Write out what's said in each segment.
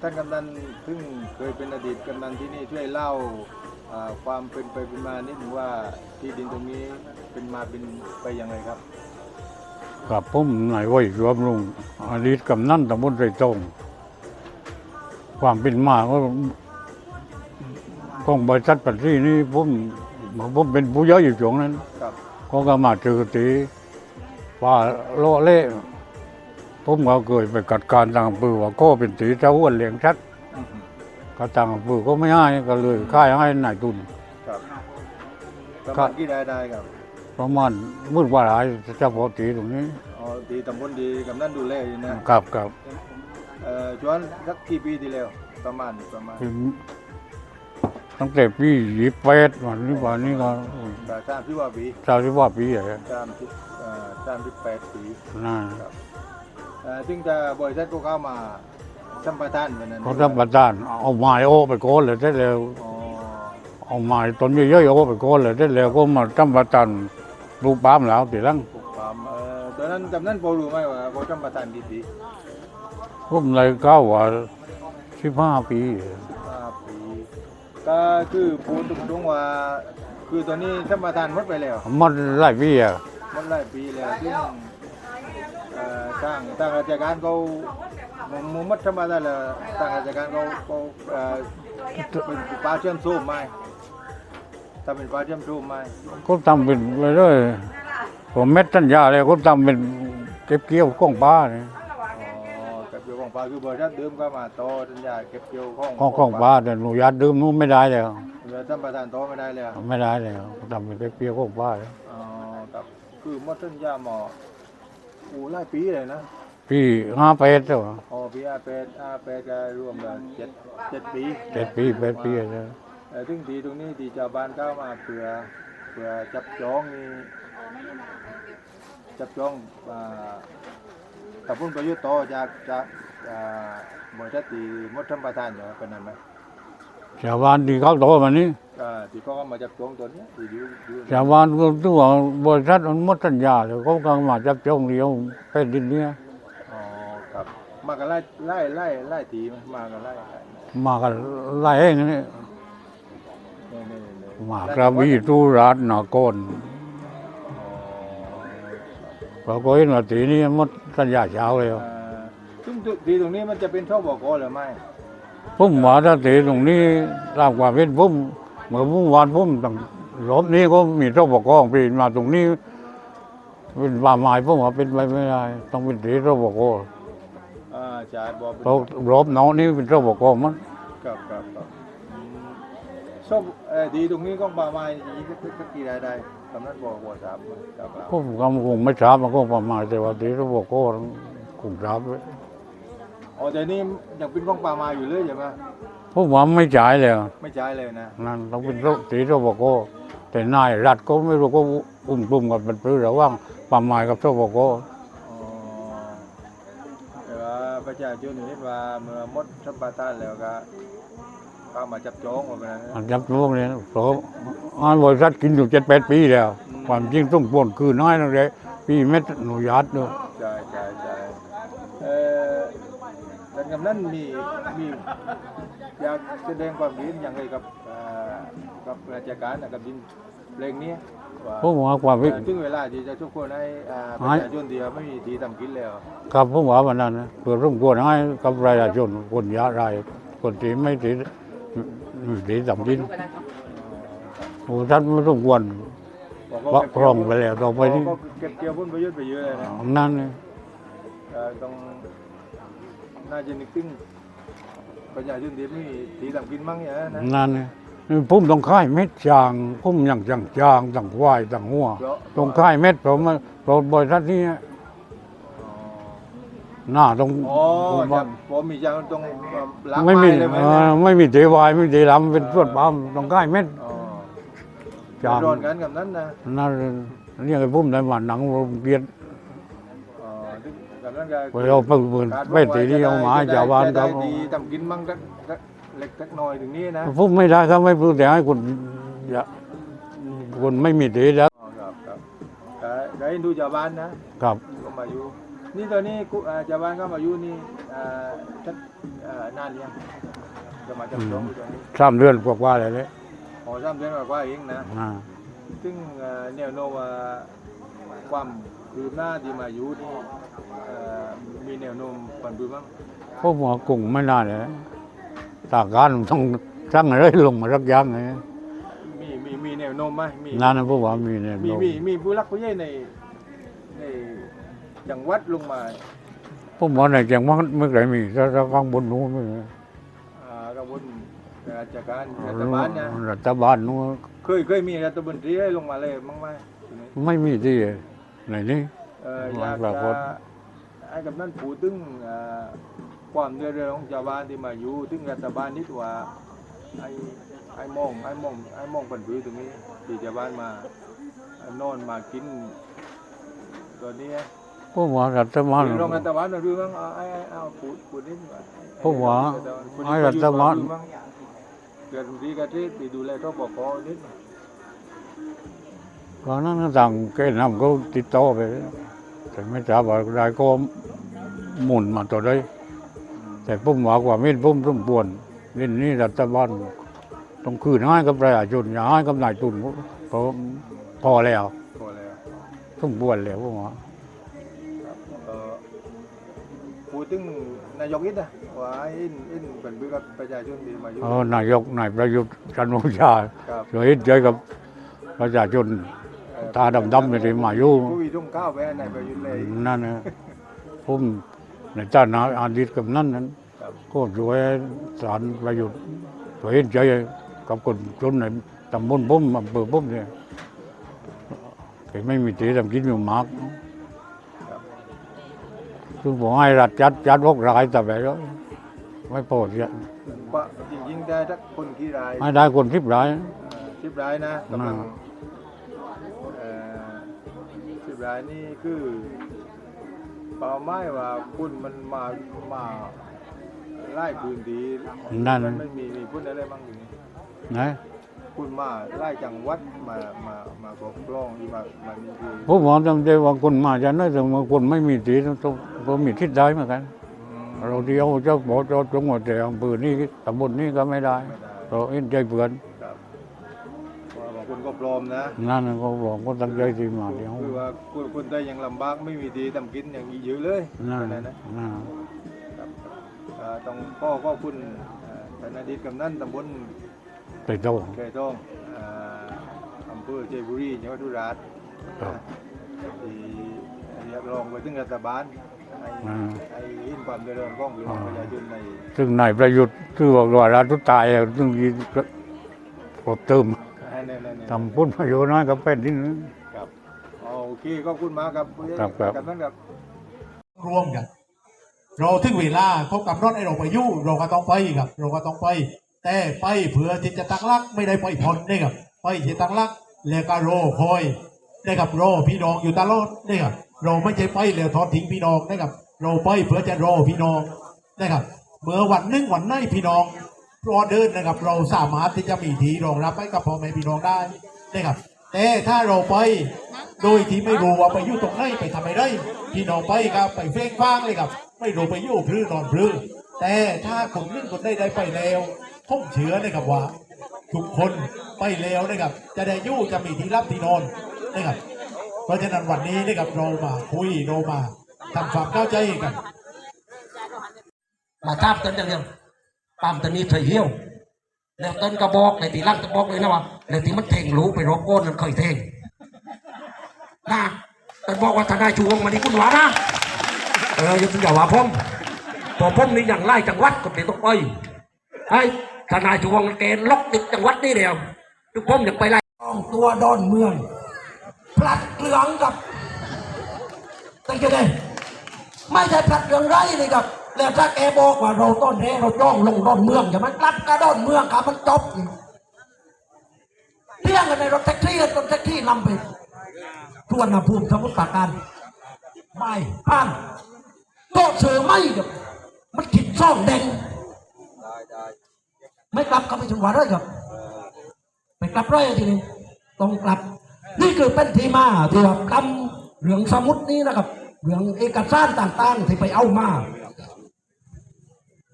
ท่านกำนันซึ่งเคยเป็นอดีตกำนันที่นี่ช่วยเล่าอ่าความเป็นไปเป็นมานิดหนึ่งว่าที่ดินตรงนี้เป็นมาเป็นไปยังไงครับกับผมนายว้ยรวมลุงอดีตกำนันตำบลไรตรงความเป็นมาก็ของบริษัทปัตรีนี่ผมผมเป็นผู้ย่อยอยู่ช่วงนั้นครับเขาก็มาเจอตีว่าโลเล่ ผมก็เคยไปกัดการต่างอำเปือว่าก็เป็นตีเจ้าอ้วนเลี้ยงชัดอือฮึก็ต่างอำเปือก็ไม่ให้ก็เลยค่ายให้นายทุนครับประครัมาบณกี่รายได้ครับประมาณมืดว่าหลายเจ้าพอตีตรงนี้อ๋อดีตำบลดีกำนันดูแลอยู่นะกับกับเอ่อชวนสักกี่ปีที่แล้วประมาณประมาณถึงตั้งแต่ปียี่แปดวันนี้วันนี้ก็แต่สามสิบกว่าปีเจ้าที่ว่าปีอะไรสามสิบเอ่อสามสิบแปดปีน่าเอ่อ ซึ่งจะบริษัทก็เข้ามาสัมปทานวันนั้นเขาทำประทานเอาไม้โอ้ไปโกนเลยได้แล้วอ๋อเอาไม้ต้นเยอะๆโอ้ไปโกนเลยได้แล้วก็มาทำประทานปลูกปาล์มแล้วตีหลังปลูกปาล์มเอ่อตอนนั้นกำนันพอรู้ไหมว่าเขาสัมปทานกี่ปีผมเลยก้าวว่าสิบห้าปีห้าปีก็คือพูดตรงๆว่า คือตอนนี้สัมปทานหมดไปแล้ว มันหลายปีอะหมดหลายปีแล้วซึ่ง เอ่อทางทางราชการเขามุมมัดธรรมดาแล้วทางราชการเขาเขาเอ่อเป็นป่าเชื่อมโซ่ไหมถ้าเป็นป่าเชื่อมโซ่ไหมก็ทำเป็นไปเรื่อยผมเม็ดสัญญาเลยก็ทำเป็นเก็บเกี่ยวของป้าเนี่ยอ๋อเก็บเกี่ยวของป่าคือบริษัทเดิมก็มาต่อสัญญาเก็บเกี่ยวของของของป้าแต่หนูยาตดื่มนู้นไม่ได้แล้วเรือท่านประธานต่อไม่ได้แล้วไม่ได้แล้วทำเป็นเก็บเกี่ยวของป้าแล้วอ๋อครับคือหมดสัญญาหมอ อูหลายปีเลยนะปีห้าแปดแล้วอ๋อปีอาแปดอาแปดก็รวมกันเจ็ดเจ็ดปีเจ็ดปีแปดปีแล้วเอ่อซึ่งทีตรงนี้ที่ชาวบ้านเข้ามาเพื่อเพื่อจับจองนี่จับจองอ่ากับพุ่นประยุทธ์ต่อจากจากอ่าบริษัทที่หมดท่านประธานอยู่เป็นนั้นไหม ชาวบ้านที่เขาโตมานี้อ่าที่เขาก็มาจับจองตัวเนี้ยที่อยู่อยู่ชาวบ้านก็ตัวบริษัทมันหมดสัญญาแล้วเขาก็มาจับจองเลี้ยวเป็นดินเนี้ยอ๋อครับ มากันไล่ไล่ไล่ไล่ทีไหมมากันไล่ไล่มากันไล่เองนี่นี่นี่นี่มากระบี่ตุราชนาโกนอ๋อเราก็เห็นว่าตีนี้หมดสัญญาเช้าแล้ว อ่าซึ่งทีตรงนี้มันจะเป็นท่อบกหรือไม่ ผมว่าถ้าตีตรงนี้ตามความเห็นผมเมื่อผมวานผมตั้งรอบนี้ก็มีเจ้าปกครองปีนมาตรงนี้ เป็นป่าไม้ผมว่าเป็นไปไม่ได้ต้องเป็นตีเจ้าปกครองอ่าจ่ายบอกเป็นเพราะรอบน้องนี่เป็นเจ้าปกครองมันครับครับครับอืมส้มเอ่อดีตรงนี้ก็ประมาณยี่สิบสักกี่รายได้กำนันบอกว่าสามครับเราผมก็คงไม่ทราบมันก็ประมาณแต่ว่าตีเจ้าปกครองคงทราบไว้ อ๋อแต่นี่ยังเป็นของป่าไม้อยู่เลยใช่ไหมผมว่าไม่จ่ายแล้วไม่จ่ายเลยนะนั่นต้องเป็นตีเจ้าปกครองแต่นายรัฐก็ไม่รู้ก็อุ้มตุ้มกันเป็นเพื่อระหว่างป่าไม้กับเจ้าปกครองอ๋อแต่ว่าประชาชนเห็นว่าเมื่อหมดสัมปทานแล้วก็เข้ามาจับจองว่าเป็นนั้นมันจับลูกเนี่ยเพราะอ่านบริษัทกินอยู่เจ็ดแปดปีแล้ว ความจริงต้องปล้นคือน้อยนั่นแหละปีเม็ดหนูยาดด้วย ใช่ใช่ใช่เอ่อท่านกำนันมีมีอยากแสดงความคิดเห็นอย่างไรกับเอ่อกับราชการนะกับดินเพลงนี้ว่าผมว่าความวิเอ่อถึงเวลาที่จะทุกคนให้อ่าประชาชนที่ไม่มีที่ทำกินแล้ว ครับผมว่าวันนั้นนะเพื่อร่วมควรให้กับประชาชนคนยากไรคนที่ไม่ติดติดสำดินโอ้ท่านไม่ร่วมควรบอกเพราะครองไปแล้วต่อไปนี่ก็เก็บเกี่ยวผลประโยชน์ไปเยอะเลยนะ นั่นนี่เอ่อต้อง น่าจะนึกถึงประชาชนที่ไม่มีที่ทำกินมั้งอย่างนั้นนะนั่นนี่นี่ผมต้องค่ายเม็ดจางผมอย่างจางจางต่างควายต่างหัวเพราะต้องค่ายเม็ดผมมาเพราะบริษัทนี้อ๋อหน้าต้องอ๋อจะผมมีจังตรงล้างไม่มีไเลยไหมเอ่เนี่ยอไม่มีเทวายไม่มีเทลำเป็นส่วนปั๊มต้องค่ายเม็ดอ๋อจางโดนกันกับนั้นนะนั่นเรียกไอ้พุ่มได้มาหนังโรงเรียน อ๋อซึ่งกับนั้นก็ ไปเอาไปเปิดไปตีที่เอามาให้ชาวบ้านจะคได้รับดีทำกินมั่งสักสักเล็กสักน้อยถึงนี้นะพุ่มไม่ได้ครับไม่พูดแต่ให้คนอย่าคนไม่มีเทแล้วอ๋อครับครับแต่ได้ดูชาวบ้านนะครับก็มาอยู่นี่ตอนนี้กูเอ่อชาวบ้านเข้ามาอยู่นี่เอ่อสักเอ่อนานหรือยังจะมาจับจ้องอยู่ตรงนี้สามเดือนกว่าๆเลยเลยขอสามเดือนกว่าๆเองนะอ่าซึ่งเอ่อแนวโน้มว่าความ คืบหน้าที่มาอยู่นี่เอ่อมีแนวโน้มปันปื้มั้งพวกหมอกุ้งไม่น่าเลยตาการมันต้องสร้างอะไรลงมาสักอย่างไงมีมีมีแนวโน้มไหมมีนั่นนะพวกว่ามีเนี่ยมีมีมีผู้รักผู้ใหญ่ในในจังหวัดลงมาพวกหมอในจังหวัดไม่เคยมีถ้าถ้าข้างบนนู้นไม่มีอ่ากระบวนราชการรัฐบาลนะรัฐบาลนู้นเคยเคยมีรัฐมนตรีให้ลงมาเลยมั้งไหมทีนี้ไม่มีที่ ไหนนี่ เอ่ออยากปราจะกฏให้กำนันพูดถึงเอ่อความเดือดร้อนของชาวบ้านที่มาอยู่ถึงรัฐบาลนิดว่าไอ้ไอ้มองไอ้มองไอ้มองปันผือตรงนี้ที่ชาวบ้านมานอนมากินตอนนี้พวกหมอรัฐบาลเดี๋ยวรองรัฐบาลมาดูมั้งเอาไอ้ไอ้เอาพูดพูดนิดว่าผมว่าคนไอ้ที่รัฐบาลอยู่มั้งเกิดดีกระเทศไปดูแลเขาบอกขอนิ ดก็นั่นก็สั่งแกนำเขาติดต่อไป แต่ไม่ทราบว่าได้ก็หมุนมาต่อได้ แต่ผมว่าความเห็นผมสมควรเรื่องนี้รัฐบาลต้องคืนให้กับประชาชนอย่าให้กับนายทุนเพราะพอแล้วพอแล้วสมควรแล้วผมว่าเอ่อพูดถึงนายกอินนะว่าอินอินเป็นเพื่อกับประชาชนที่มาอยู่เออนายกนายประยุทธ์จันทร์โอชาครับช่วยเห็นใจกับประชาชนเอ่อ ตาดำๆในมาอยู่ผู้วิทุ่งข้าวไปให้นายประยุทธ์เลยนั่นนะผมในจ้านาอาดิตกับนั่นนั้นครับก็ช่วยสารประยุทธ์ช่วยเห็นใจกับคนจนในตำบลผมอำเภอผมเนี่ยแต่ไม่มีที่ทำกินอยู่มากครับคือผมให้รัฐจัดจัดพวกรายแต่แบบนี้ไม่พอที่จะปะจริงๆได้ทักคนกี่รายให้ได้คนทิพรายสิบรายนะกำลังอ่าเอ่อสิ บรายนี่คือเป่าไม้ว่าคุณมันมามาไล่พื้นที่นั่น มันไม่มีมีพูดอะไรบ้างอยู่นี่นะคุณมาไล่จังหวัดมามามาปกครองที่มามานี่คือผมบอกจำใจว่าคนมาจะน้อยแต่บางคนไม่มีที่ต้องต้องมีทิศได้เหมือนกัน อืมเราเดียวเจ้าบอกเจ้าจังหวัดแต่อำเภอนี้ตำบลนี้ก็ไม่ได้ ไม่ได้ เราเห็นใจเพื่อนครับเพราะ ว่าบางคนก็ปลอมนะนั่นน่ะก็บอกก็ตั้งใจที่มาเดียวคือว่าคนคนไทยยังลำบากไม่มีที่ทำกินอย่างนี้เยอะเลยนั่นนั่นนะนั่นครับเอ่อต้องพ่อก็คุณเอ่อท่านอดีตกำนันตำบลไปโตแก่ทองเอ่ออำเภอเจบุรีจังหวัดสุราษฎร์ครับที่เรียกร้องไปถึงรัฐบาลให้อ่า ให้เห็นความเดือดร้อนของพี่น้องประชาชนใน ซึ่งนายประยุทธ์คือบอกว่าราทุตายอะซึ่งยิงกบเติมให้แน่ๆๆ ทำพุ่นประโยชน์น้อยกับเป็นที่นึง ครับอ๋อโอเคขอบคุณมากครับครับครับกำนันครับ ร่วมกัน เราถึงเวลาเขากำหนดให้เราไปอยู่เราก็ต้องไปครับ เราก็ต้องไป แต่ไปเพื่อที่จะตั้งรักไม่ได้ไปผ่อนนี่ครับไปที่ตั้งรักแล้วก็รอคอยนะครับรอพี่น้องอยู่ตลอดนี่ครับเราไม่ใช่ไปแล้วทอดทิ้งพี่น้องนะครับ เราไปเพื่อจะรอพี่น้องนะครับเมื่อวันหนึงวันไหนพี่น้อง รอเดินนะครับ เราสามารถที่จะมีทีรองรับให้กับพ่อแม่พี่น้องได้นะครับ แต่ถ้าเราไปโดยที่ไม่รู้ว่าไปอยู่ตรงไหนไปทำอะไรพี่น้องไปครับไปเฟ้งฟ้างเลยครับ ไม่รู้ไปอยู่พรื้นอนพรื้แต่ถ้าคนนึงคนใดได้ไปแล้วผมเชื่อนะครับว่าทุกคนไปแล้วนะครับ จะได้ยู่จะมีที่รับที่นอนนะครับเพราะฉะนั้นวันนี้นะครับเรามาคุยเรามาทำความเข้าใจกัน มาทราบต้นอย่างเดียว ปามตัวนี้เธอเหี้ยวแล้วต้นกระบอกในตีลังกระบอกเลยนะว่าแล้วที่มันเท่งรู้ไปรบก้นมันเคยเท่งนะต้นบอกว่าทนายชูวงมาดีคุณหวานะเอออย่าอย่าว่าผมพอผมนี่อย่างไล่จังหวัดก็ไม่ต้องไปไอ้ทนายชูวงแกล็อกติดจังหวัดนี่เดียวทุกผมอยากไปไล่ตัวดอนเมืองพลัดเหลืองกับตั้งใจเลยไม่ใช่ผลัดเรื่องไรเลยครับ แล้วถ้าแกบอกว่าเราต้นแรเราจ้องลงดอนเมืองจะมันกลัดกระดอนเมืองครับมันจบเรื่องกันในรถแท็กซี่รถแท็กซี่นำไปทวนภูมิสมุทรปราการไม่ผ่านโตเสือไม่ครับมันขิดซ่องแดงไม่กลับเข้าไปจังหวัดเลยครับไม่กลับเลยทีนี้ต้องกลับ นี่คือเป็นที่มาที่ว่ากำเหลืองสมุทรนี้นะครับเรื่องเอกสารต่างๆที่ไปเอามา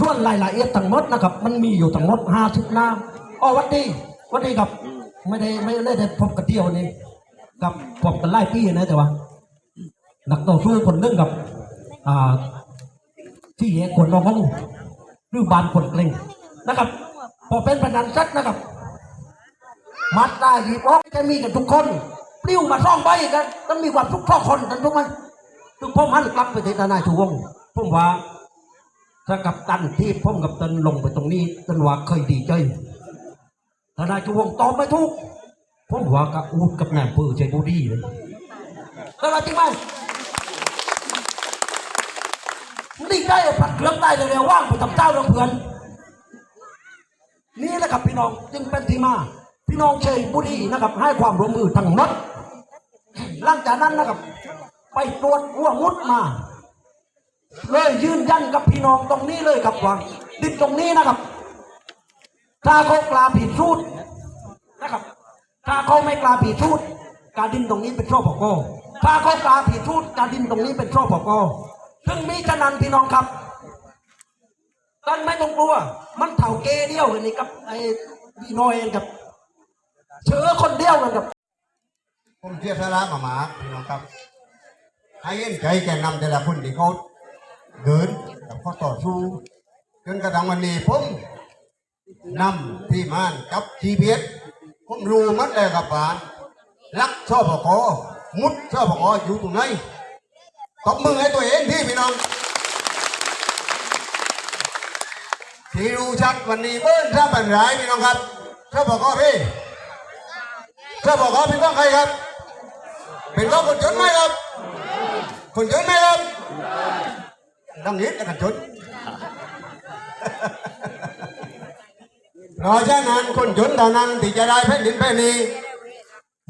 ส่วนรายละเอียดทั้งหมดนะครับ มันมีอยู่ทั้งหมดห้าสิบหน้าอ๋อวันดีวันดีครับ ไม่ได้ไม่ได้ได้พบกันเที่ยวนี้กับพบกันไล่ปีนะแต่ว่า นักต่อสู้คนนึงกับ อ่า ที่เหคนน้องหรือบานคนเกรงนะครับ พอเป็นพนันซัดนะครับ มัดได้หยิบออกจะมีกันทุกคนปลิ้วมาซ่องใบกันต้องมีความทุกข์ทุกคนกันทุกไหมทุกพ่อมันกลับไปที่ทนายชูวงศ์ผมว่า ถ้ากับตันที่ผมกับตันลงไปตรงนี้ตันว่าเคยดีใจทนายชูวงตอบไม่ถูกผมว่ากับอูดกับแหนมปือใจบูดีเลยก็จริงไหมนี่ได้ผัดเครื่องได้เลยเร็วว่างไปทำเจ้าเรื่องเพื่อนนี่แหละครับพี่น้องจึงเป็นที่มา พี่น้องเชยบุรีนะครับ ให้ความร่วมมือทั้งหมดหลังจากนั้นนะครับ ไปตรวจหัวมุดมา เลยยืนยันกับพี่น้องตรงนี้เลยครับว่าดินตรงนี้นะครับ ถ้าเขากล้าผิดสูตรนะครับ ถ้าเขาไม่กล้าผิดสูตรการดินตรงนี้เป็นช่อปกถ้าเขากล้าผิดสูตรการดินตรงนี้เป็นช่อปกถึงมีฉะนั้นพี่น้องครับท่านไม่ต้องกลัว มันเถ่าเกเดียวกันนี่กับไอ้พี่น้อยเองกับเชื้อคนเดียวกันกับผมเสียสละมาหมาพี่น้องครับให้เห็นใจแกนนำแต่ละคนที่เขา เดินกับเขาต่อสู้จนกระทั่งวันนี้ผมนำที่มานกับทีเพียผมรู้มัดแล้วกับป่านลักชอบพอมุดชอบพออยู่ตรงไหนตบมือให้ตัวเองที่พี่น้องที่รู้ชัดวันนี้เบิ้ลถ้าเป็นไรพี่น้องครับชอบพอพี่ถ้าบอกว่าเป็นต้องใครครับ เป็นต้องคนจนไหมครับคนจนไหมครับ ต้องยึดกันจนเพราะฉะนั้นคนจนเท่านั้นที่จะได้แผ่นดินแผ่นนี้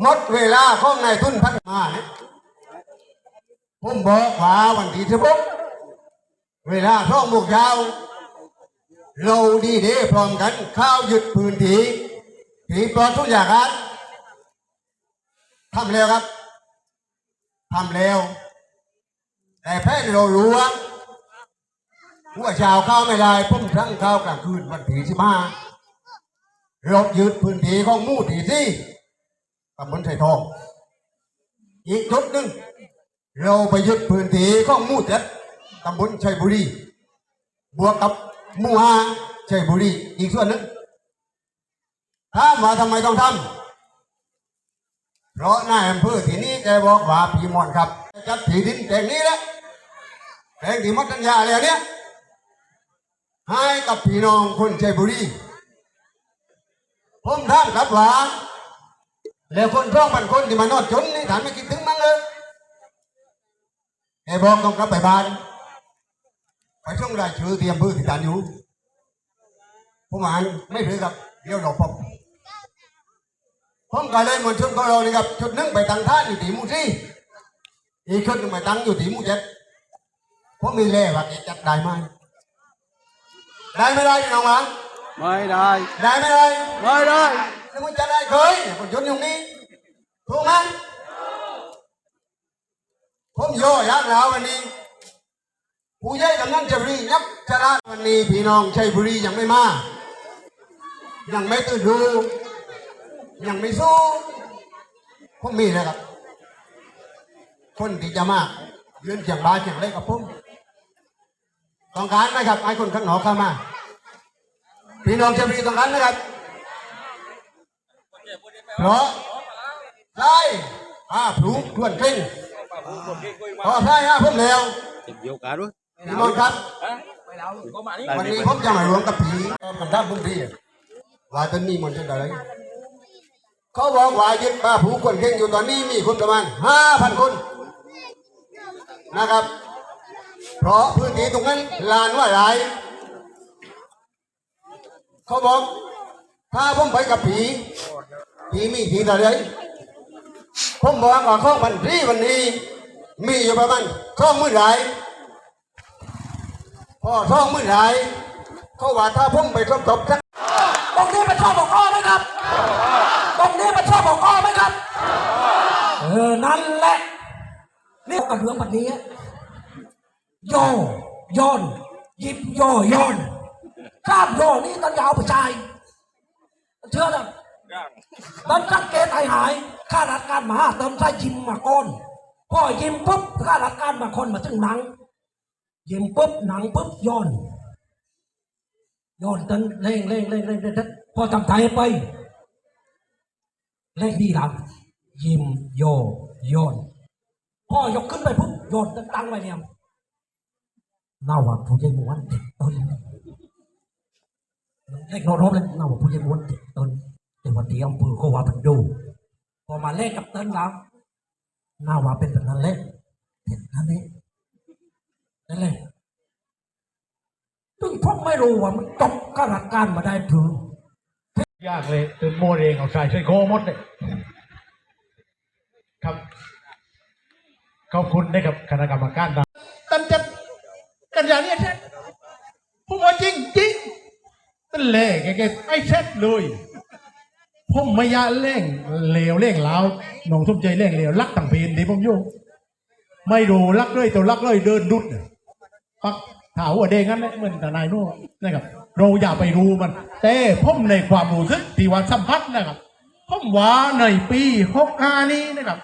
หมดเวลาของนายทุนพัฒนาเนี่ยผมบอกว่าวันที่สิบหกเวลาท่องบุกยาวเราดีเดพร้อมกันข้าวหยุดพื้นที่ที่ปลอดทุกอย่างครับทำแล้วครับทำแล้วแต่แพทย์เรารู้ว่า หัวชาเข้าไม่ได้พุ่มทั้งเข้ากลางคืนวันที่สิบห้ารถยึดพื้นที่ของมู่ที่สี่ตำบลไทยทอง อีกจุดหนึ่งเราไปยึดพื้นที่ของมู่เจ็ดตำบลชัยบุรีบวกกับมู่ห้าชัยบุรีอีกส่วนหนึ่งถามว่าทำไมต้องทำเพราะนายอำเภอที่นี่แกบอกว่าพี่มอนครับ จัดที่ดินแปลงนี้แล้วแปลงที่มัดสัญญาแล้วเนี่ย ให้กับพี่น้องคนชัยบุรีผมถามครับว่าแล้วคนร้องพันคนที่มานอดจนนี่ถามไม่คิดถึงมั้งเลยแกบอกต้องกลับไปบ้านไปช่วงรายชื่อที่อำเภอที่ตานอยู่ผมอ่านไม่เพื่อกับเดี๋ยวเราพบผมก็เลยมวลชนของเรานี่ครับชุดหนึ่งไปตั้งท่านอยู่ที่มู่สี่อีกชุดหนึ่งไปตั้งอยู่ที่มูเจ็ดผมมีเล่ว่าจะจัดได้ไหม ได้ไม่ได้พี่น้องวะไม่ได้ ได้ไม่ได้ไม่ได้แล้วมึงจะได้เคยคนชนอยู่นี้ถูกไหมผมโย่อยักษ์แล้ววันนี้ ผู้ใหญ่กำนันชัยบุรียับชราวันนี้พี่น้องชัยบุรียังไม่มา ยังไม่ตื่นรู้ยังไม่สู้ผมมีนะครับ คนที่จะมายืนเฉียงบาเฉียงเล็กกับผม ต้องการไหมครับไอ้คนข้างนอกเข้ามาพี่น้องจะมีต้องการนะครับเพราะใช่อาพลูทวนขึ้นพอใช่ฮะผมแล้วเดียวกันด้วยพี่น้องครับวันนี้ผมจะมารวมกับผีมันท่าบุญพี่ว่าตอนนี้มันจะอะไรเขาบอกว่ายึดป้าผูคนเข่งอยู่ตอนนี้มีคนประมาณห้าพันคนนะครับ เพราะพื้นที่ตรงนั้นลานว่าหลายเขาบอก ถ้าผมไปกับผีผีมีผีอะไรผมบอกว่าข้องพันธีวันนี้ มีอยู่ประมาณช่องมือไหลายพอช่องมือไหลายเขาว่าถ้าผมไปทบทบสักตรงนี้เป็นช่อบอกอ้อไหมครับ ตรงนี้เป็นช่อบอกอ้อไหมครับ เออ นั่นแหละ นี่กับเรื่องแบบนี้ ย่อย้อนยิบย่อย้อนกล้ามย่อนี่ตันยาวไปชายเชื่อนะตันสังเกตหายหายข้าราชการมาเติมใส่ยิมมาก่อนพอยิมปุ๊บข้าราชการมาคนมาถึงหนัง ยิมปุ๊บหนังปุ๊บย้อนย้อนตันเร่งเร่งเร่งเร่งเร่งเร่งพอทำไทยไปเลขดีหลังยิมโยโยนพ่อยกขึ้นไปปุ๊บโยนตั้งไว้เนี่ย น่าว่าผู้ใหญ่ม้วนติดต้นเลขโน้ตรบเลยน่าว่าผู้ใหญ่ม้วนติดต้นแต่วันที่อำเภอก็ว่าเป็นดู พอมาเลขกับต้นแล้วน่าว่าเป็นแบบนั้นเลยเห็นนั่นเองนั่นเลยซึ่งผมไม่รู้ว่ามันจบข้ารการมาได้ถึงยากเลยตื่นโมเองเอาใส่ใส่โคมดเลยครับขอบคุณนะครับคณะกรรมการนะตั้งแต่กันอย่างนี้แท้ผมว่าจริงจริงนั่น แหละแกๆไอเซ็ตเลยผมไม่ยาเล่งเลวเล่งลาวน้องทุ่มใจเล่งเลวรักต่างเพนที่ผมอยู่ไม่รู้รักเลยตัวรักเลยเดินดุดเนี่ยปักถาหัวเด้งงั้นเหมือนแต่นายนู่นนะครับ เราอย่าไปรู้มัน แต่ผมในความรู้สึกที่ว่าสัมผัสนะครับผมว่าในปีหกห้านี้นะครับ